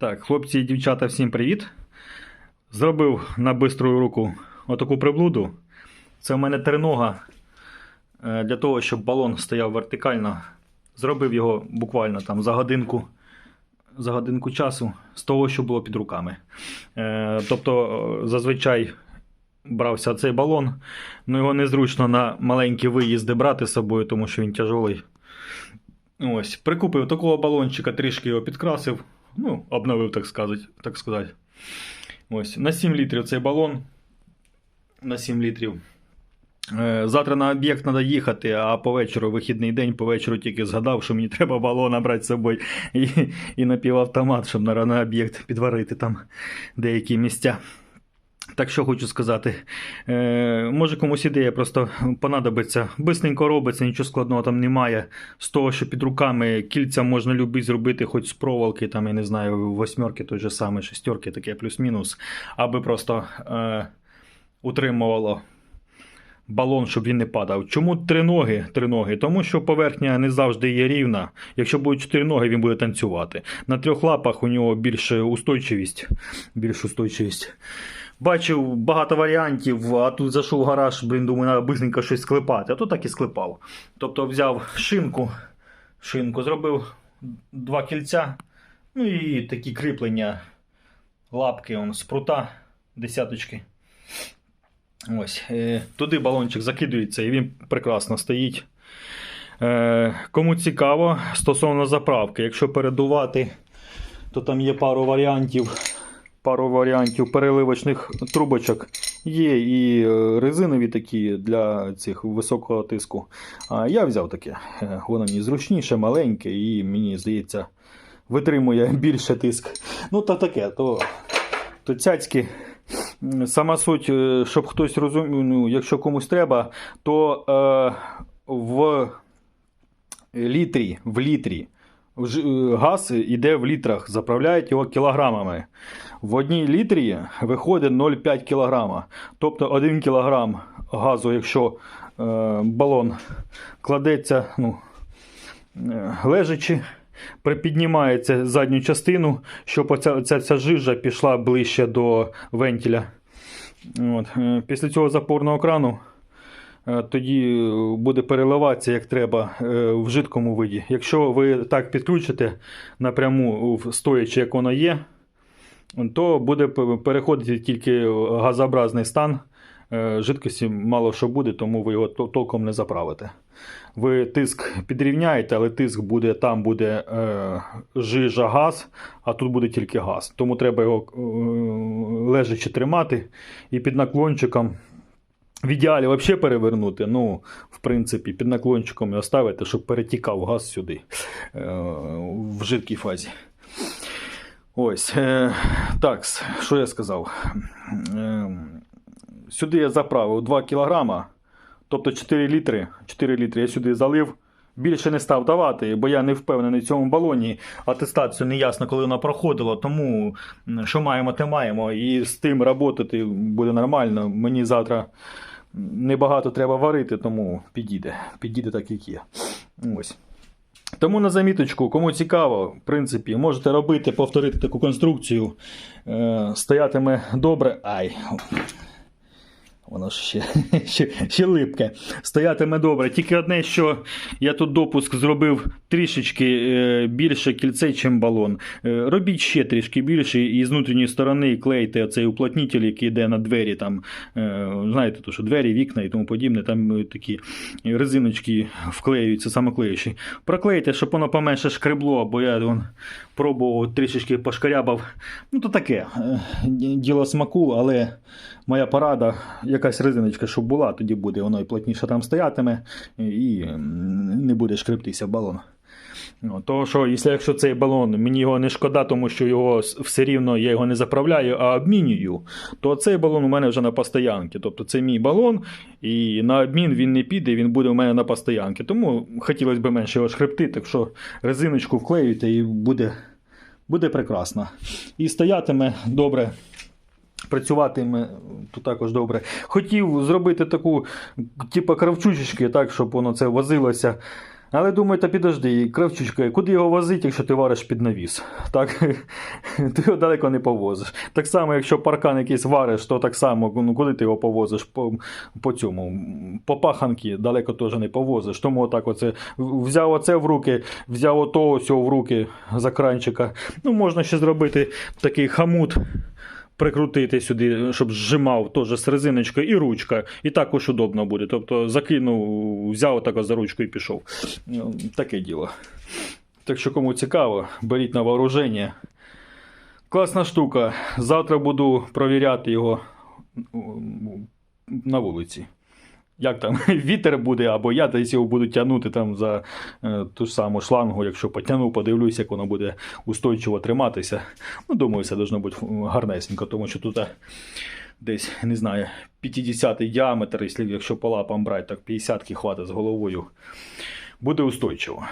Так, хлопці і дівчата, всім привіт. Зробив на бистру руку отаку приблуду. Це в мене тринога е, для того, щоб балон стояв вертикально. Зробив його буквально там за годинку, за годинку часу з того, що було під руками. Е, Тобто, е, зазвичай брався цей балон, але його незручно на маленькі виїзди брати з собою, тому що він тяжелий. Ось, прикупив такого балончика, трішки його підкрасив. Ну, обновив, так сказати. Так сказати. Ось, на 7 літрів цей балон. На 7 літрів. Е, Завтра на об'єкт треба їхати, а по вечору, вихідний день, по вечору тільки згадав, що мені треба балона брати з собою і, і напівавтомат, щоб на, об'єкт підварити там деякі місця. Так що хочу сказати, е, може комусь ідея просто понадобиться. Бистренько робиться, нічого складного там немає. З того, що під руками кільця можна любить зробити, хоч з проволоки, там, я не знаю, восьмерки той же самий, шестерки, таке плюс-мінус, аби просто е, утримувало балон, щоб він не падав. Чому три ноги? Три ноги? Тому що поверхня не завжди є рівна. Якщо будуть чотири ноги, він буде танцювати. На трьох лапах у нього більше устойчивість. Більш устойчивість. Бачив багато варіантів, а тут зайшов в гараж, блін, думаю, треба бистренько щось склепати. А то так і склепав. Тобто взяв шинку, шинку, зробив два кільця, ну і такі кріплення лапки он, з прута, десяточки. Ось, е, туди балончик закидується і він прекрасно стоїть. Е, кому цікаво, стосовно заправки, якщо передувати, то там є пару варіантів. Пару варіантів переливочних трубочок. Є і е, резинові такі для цих високого тиску. А я взяв таке. Е, Воно мені зручніше, маленьке, і мені здається, витримує більше тиск. Ну, та таке, то, то цяцьки. Сама суть, е, щоб хтось розумів, ну, якщо комусь треба, то е, в літрі, в літрі газ іде в літрах, заправляють його кілограмами. В одній літрі виходить 0,5 кг. Тобто 1 кг газу, якщо е, балон кладеться ну, е, лежачи, припіднімається задню частину, щоб оця, ця, ця жижа пішла ближче до вентиля. От. е, Після цього запорного крану е, тоді е, буде переливатися як треба е, в жидкому виді. Якщо ви так підключите напряму стоячи, як воно є, то буде переходити тільки газообразний стан. Е, Жидкості мало що буде, тому ви його толком не заправите. Ви тиск підрівняєте, але тиск буде, там буде е, жижа газ, а тут буде тільки газ. Тому треба його е, лежачи тримати і під наклончиком. В ідеалі взагалі перевернути. Ну, в принципі, під наклончиком його ставити, щоб перетікав газ сюди е, в жидкій фазі. Ось. Е, так, що я сказав? Е, сюди я заправив 2 кг, тобто 4 літри. 4 літри я сюди залив. Більше не став давати, бо я не впевнений в цьому балоні. Атестацію не ясно, коли вона проходила. Тому що маємо, те маємо. І з тим працювати буде нормально. Мені завтра небагато треба варити, тому підійде. Підійде так, як є. Ось. Тому на заміточку, кому цікаво, в принципі, можете робити, повторити таку конструкцію. Е, стоятиме добре. Ай. Воно ж ще, ще, ще липке. Стоятиме добре. Тільки одне, що я тут допуск зробив трішечки е, більше кільце, ніж балон. Е, робіть ще трішки більше, і з внутрішньої сторони клейте цей уплотнитель, який йде на двері. Там, е, знаєте, то, що двері, вікна і тому подібне, там такі резиночки вклеюються, самоклеючі. Проклейте, щоб воно поменше шкребло, бо я вон, пробував трішечки пошкарябав. Ну, то таке. Діло смаку, але моя порада, якась резиночка, щоб була, тоді буде воно і плотніше там стоятиме, і не буде шкрептися балон. Ну, То що, якщо, якщо цей балон, мені його не шкода, тому що його все рівно я його не заправляю, а обмінюю, то цей балон у мене вже на постоянці. Тобто це мій балон, і на обмін він не піде, він буде у мене на постоянці. Тому хотілося б менше його шкребти, так що резиночку вклеюйте і буде, буде прекрасно. І стоятиме добре. Працюватиме тут також добре. Хотів зробити таку, типу, кравчучечки, так, щоб воно це возилося. Але думаю, та підожди, кравчучка, куди його возити, якщо ти вариш під навіс? Так, ти його далеко не повозиш. Так само, якщо паркан якийсь вариш, то так само, ну куди ти його повозиш? По, по цьому, по паханки далеко теж не повозиш. Тому отак оце взяв оце в руки, взяв ото ось в руки за кранчика. Ну, можна ще зробити такий хамут. Прикрутити сюди, щоб зжимав теж з резиночкою і ручка. І також удобно буде. Тобто закинув, взяв отак за ручку і пішов. Ну, Таке діло. Так що кому цікаво, беріть на вооруження. Класна штука. Завтра буду провіряти його на вулиці. Як там вітер буде, або я десь його буду тягнути там за е, ту ж саму шлангу, якщо потягну, подивлюсь, як воно буде устойчиво триматися. Ну, думаю, це должно бути гарнесенько, тому що тут е, десь, не знаю, 50-й діаметр, якщо- по лапам брати, так 50-ки хватить з головою. Буде устойчиво.